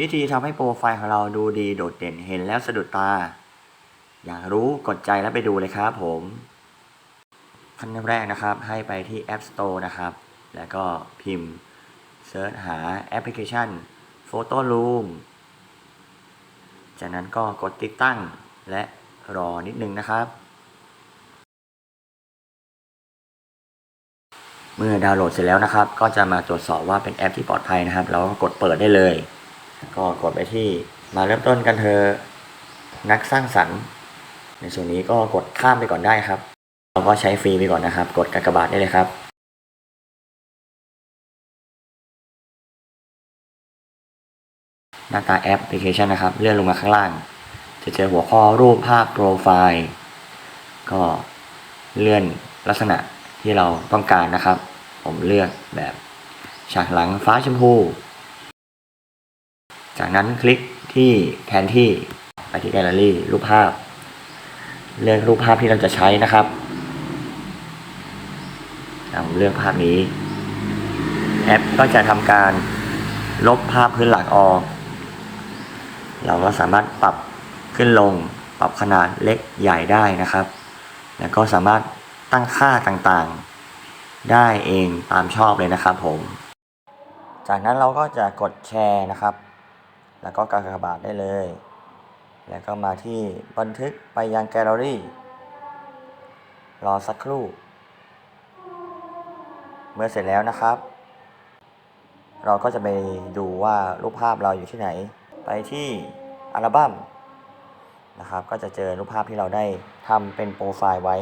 วิธีทำให้โปรไฟล์ของเราดูดีโดดเด่นเห็นแล้วสะดุดตา อยากรู้กดใจแล้วไปดูเลยครับผมขั้นแรกนะครับให้ไปที่ App Store นะครับ แล้วก็พิมพ์เซิร์ชหาแอปพลิเคชัน Photo Room จากนั้นก็กดติดตั้งและรอนิดนึงนะครับ เมื่อดาวน์โหลดเสร็จแล้วนะครับ ก็จะมาตรวจสอบว่าเป็นแอปที่ปลอดภัยนะครับ เราก็กดเปิดได้เลย ก็กดไปที่มาเริ่มต้นกันเธอะนักสร้างสรรค์ ในส่วนนี้ก็กดข้ามไปก่อนได้ครับ เราก็ใช้ฟรีไปก่อนนะครับ กดกากบาทได้เลยครับหน้าตาแอปพลิเคชันนะครับ เลื่อนลงมาข้างล่าง จะเจอหัวข้อรูปภาพโปรไฟล์ ก็เลื่อนลักษณะที่เราต้องการนะครับ ผมเลือกแบบฉากหลังฟ้าชมพู จากนั้นคลิกที่แทนที่ไปที่แกลเลอรี่รูปภาพ เลือกรูปภาพที่เราจะใช้นะครับผมเลือกภาพนี้ แอปก็จะทำการลบภาพพื้นหลังออก เราก็สามารถปรับขึ้นลง ปรับขนาดเล็กใหญ่ได้นะครับ แล้วก็สามารถตั้งค่าต่างๆ ได้เองตามชอบเลยนะครับผม จากนั้นเราก็จะกดแชร์นะครับ แล้วก็กากบาทได้เลย แล้วก็มาที่บันทึกไปยังแกลเลอรี่ รอสักครู่ เมื่อเสร็จแล้วนะครับ เราก็จะไปดูว่ารูปภาพเราอยู่ที่ไหน ไปที่อัลบั้มนะครับ ก็จะเจอรูปภาพที่เราได้ทำเป็นโปรไฟล์ไว้